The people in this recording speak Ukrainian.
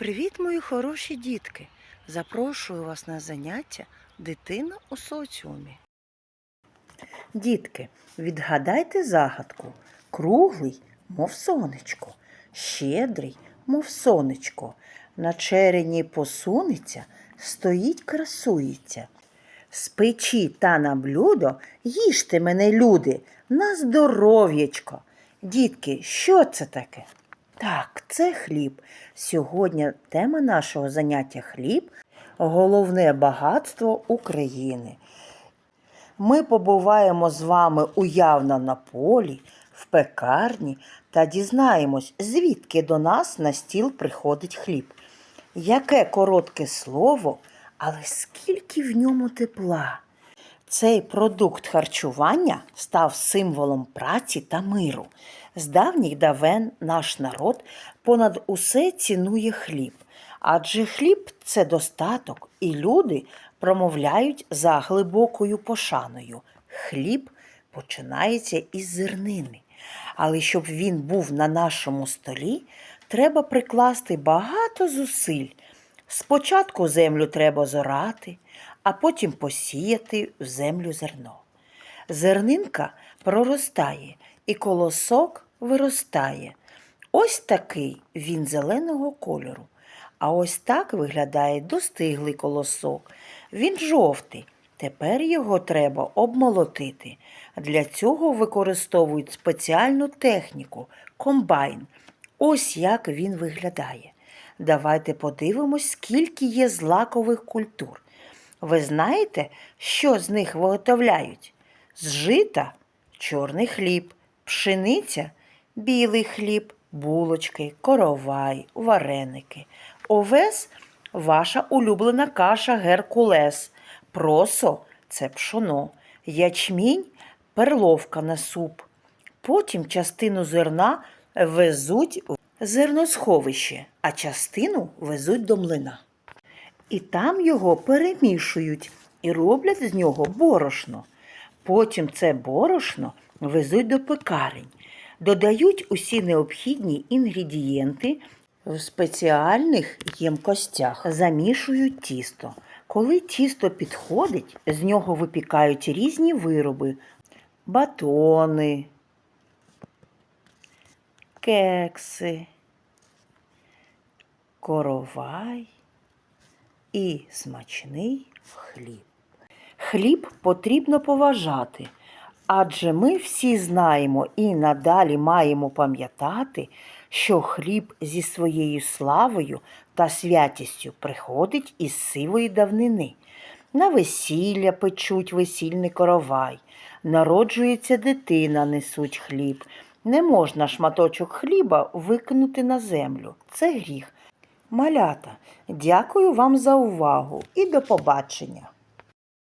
Привіт, мої хороші дітки! Запрошую вас на заняття Дитина у соціумі. Дітки, відгадайте загадку. Круглий, мов сонечко, щедрий, мов сонечко. На черені посунеться, стоїть, красується. З печі та на блюдо їжте мене, люди, на здоров'ячко. Дітки, що це таке? Так, це хліб. Сьогодні тема нашого заняття хліб головне багатство України. Ми побуваємо з вами уявно на полі, в пекарні та дізнаємось, звідки до нас на стіл приходить хліб. Яке коротке слово, але скільки в ньому тепла. Цей продукт харчування став символом праці та миру. З давніх давен наш народ понад усе цінує хліб, адже хліб це достаток, і люди промовляють за глибокою пошаною. Хліб починається із зернини. Але щоб він був на нашому столі, треба прикласти багато зусиль. Спочатку землю треба зорати, а потім посіяти в землю зерно. Зернинка проростає і колосок виростає. Ось такий він зеленого кольору. А ось так виглядає достиглий колосок. Він жовтий. Тепер його треба обмолотити. Для цього використовують спеціальну техніку комбайн. Ось як він виглядає. Давайте подивимось, скільки є злакових культур. Ви знаєте, що з них виготовляють? З жита чорний хліб, пшениця білий хліб, булочки, коровай, вареники. Овес ваша улюблена каша геркулес. Просо це пшоно, ячмінь перловка на суп. Потім частину зерна везуть в зерносховище, а частину везуть до млина. І там його перемішують і роблять з нього борошно. Потім це борошно везуть до пекарень, додають усі необхідні інгредієнти в спеціальних ємкостях, замішують тісто. Коли тісто підходить, з нього випікають різні вироби, батони, кекси, коровай і смачний хліб. Хліб потрібно поважати, адже ми всі знаємо і надалі маємо пам'ятати, що хліб зі своєю славою та святістю приходить із сивої давнини. На весілля печуть весільний коровай, народжується дитина, несуть хліб. Не можна шматочок хліба викинути на землю. Це гріх. Малята, дякую вам за увагу і до побачення!